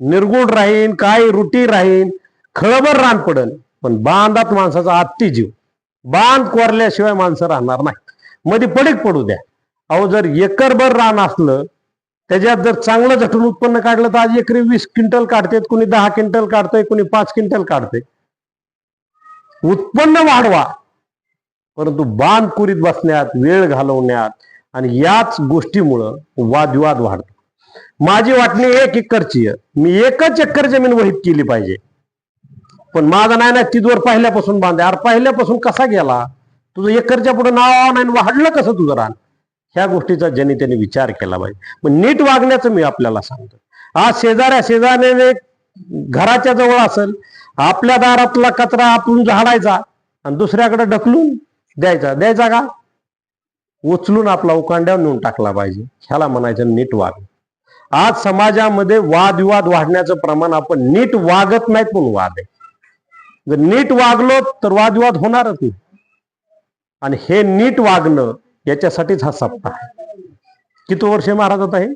निर्गुण राहीन काय रुटी राहीन खळबर रान पडन पण बांधात माणसाचा आत्ती जीव बांध कोरल्याशिवाय माणसं राहणार नाही मध्ये पडीक पडू द्या. अहो जर एकरभर रान असलं त्याच्यात जर चांगलं झटून उत्पन्न काढलं तर आज एकरी वीस क्विंटल काढतेत कुणी दहा क्विंटल काढतंय कुणी पाच क्विंटल काढते उत्पन्न वाढवा. परंतु बांध कुरीत बसण्यात वेळ घालवण्यात आणि याच गोष्टीमुळं वादविवाद वाढतो. माझी वाटणी एक एकरची आहे. मी एकच एकर जमीन वहीत केली पाहिजे. पण माझा नाही ना तिथवर पहिल्यापासून बांधे अरे पहिल्यापासून कसा गेला? तुझं एकरच्या पुढे नाव नाही वाढलं कसं तुझं रान? ह्या गोष्टीचा ज्यांनी त्यांनी विचार केला पाहिजे. मग नीट वागण्याचं मी आपल्याला सांगतो. आज शेजाऱ्या शेजाऱ्याने घराच्या जवळ असेल आपल्या दारातला कचरा आपण झाडायचा आणि दुसऱ्याकडे ढकलून द्यायचा. द्यायचा का? उचलून आपला उकांड्यावर नेऊन टाकला पाहिजे. ह्याला म्हणायचं नीट वाग. आज समाजामध्ये वादविवाद वाढण्याचं प्रमाण आपण नीट वागत नाहीत पण वाद आहे. जर नीट वागलो तर वादविवाद होणारच नाही. आणि हे नीट वागणं याच्यासाठीच हा सप्ताह आहे. किती वर्ष महाराज होता हे